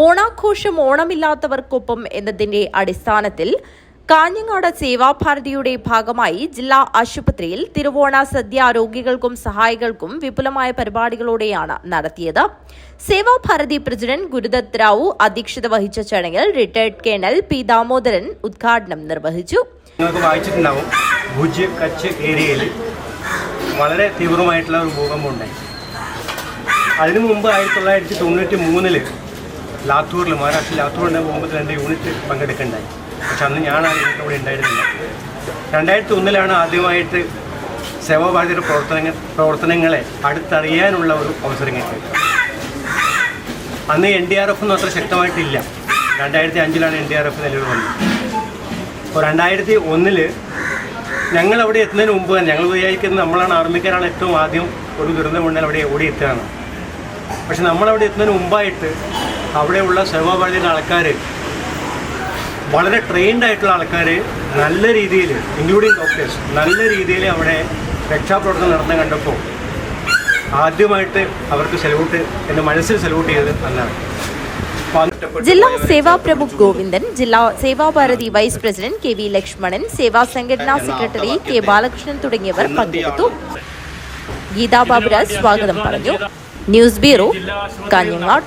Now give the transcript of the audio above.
ഓണാഘോഷം ഓണമില്ലാത്തവർക്കൊപ്പം എന്നതിന്റെ അടിസ്ഥാനത്തിൽ കാഞ്ഞങ്ങാട് സേവാഭാരതിയുടെ ഭാഗമായി ജില്ലാ ആശുപത്രിയിൽ തിരുവോണ സദ്യ രോഗികൾക്കും സഹായികൾക്കും വിപുലമായ പരിപാടികളോടെയാണ് നടത്തിയത്. സേവാഭാരതി പ്രസിഡന്റ് ഗുരുദത്ത് റാവു അധ്യക്ഷത വഹിച്ച ചടങ്ങിൽ റിട്ടയർഡ് കേണൽ പി ദാമോദരൻ ഉദ്ഘാടനം നിർവഹിച്ചു. നിങ്ങൾക്ക് വായിച്ചിട്ടുണ്ടാവും. ഏരിയയിൽ വളരെ തീവ്രമായിട്ടുള്ള ഒരു ഭൂകമ്പം ഉണ്ടായി. അതിനു മുമ്പ് ആയിരത്തി തൊള്ളായിരത്തി തൊണ്ണൂറ്റി മൂന്നിൽ ലാത്തൂറിൽ മഹാരാഷ്ട്ര ലാത്തൂരിന്റെ പോകുമ്പോൾ എന്റെ യൂണിറ്റ് പങ്കെടുക്കുന്നുണ്ടായി പക്ഷെ അന്ന് യൂണിറ്റ് അവിടെ ഉണ്ടായിരുന്നില്ല. രണ്ടായിരത്തി ഒന്നിലാണ് ആദ്യമായിട്ട് സേവാഭാരതിയുടെ പ്രവർത്തനങ്ങൾ പ്രവർത്തനങ്ങളെ അടുത്തറിയാനുള്ള ഒരു അവസരം കിട്ടിയത്. അന്ന് എൻ ഡി ആർ എഫ് ഒന്നും അത്ര ശക്തമായിട്ടില്ല. രണ്ടായിരത്തി അഞ്ചിലാണ് എൻ ഡി ആർ എഫ് നിലവിൽ വന്നത്. അപ്പോൾ രണ്ടായിരത്തി ഒന്നിൽ ഞങ്ങൾ അവിടെ എത്തുന്നതിന് മുമ്പ് തന്നെ ഞങ്ങൾ വിചാരിക്കുന്നത് നമ്മളാണ് ആർമിക്കാരാണ് ഏറ്റവും ആദ്യം ഒരു ദുരന്തം കൊണ്ടാൽ അവിടെ ഓടി എത്തുകയാണ് പക്ഷെ നമ്മളവിടെ എത്തുന്നതിന് മുമ്പായിട്ട് അവിടെയുള്ള സേവാഭാരതിയുടെ ആൾക്കാർ വളരെ ട്രെയിൻഡ് ആയിട്ടുള്ള ആൾക്കാർ നല്ല രീതിയിൽ ഇൻക്ലൂഡിങ് ഡോക്ടേഴ്സ് നല്ല രീതിയിൽ അവിടെ രക്ഷാപ്രവർത്തനം നടന്നു കണ്ടപ്പോൾ ആദ്യമായിട്ട് അവർക്ക് സെലൂട്ട് എന്റെ മനസ്സിൽ സെലൂട്ട് ചെയ്തത് നല്ലതാണ് ജില്ലാ സേവാ പ്രമുഖ് ഗോവിന്ദൻ ജില്ലാ Sevabharathi vice president K V Lakshmanan സേവാ സംഘടനാ സെക്രട്ടറി കെ ബാലകൃഷ്ണൻ തുടങ്ങിയവർ പങ്കെടുത്തു. ഗീതാ ബാബുരാജ് സ്വാഗതം പറഞ്ഞു. News bureau Kanhangad.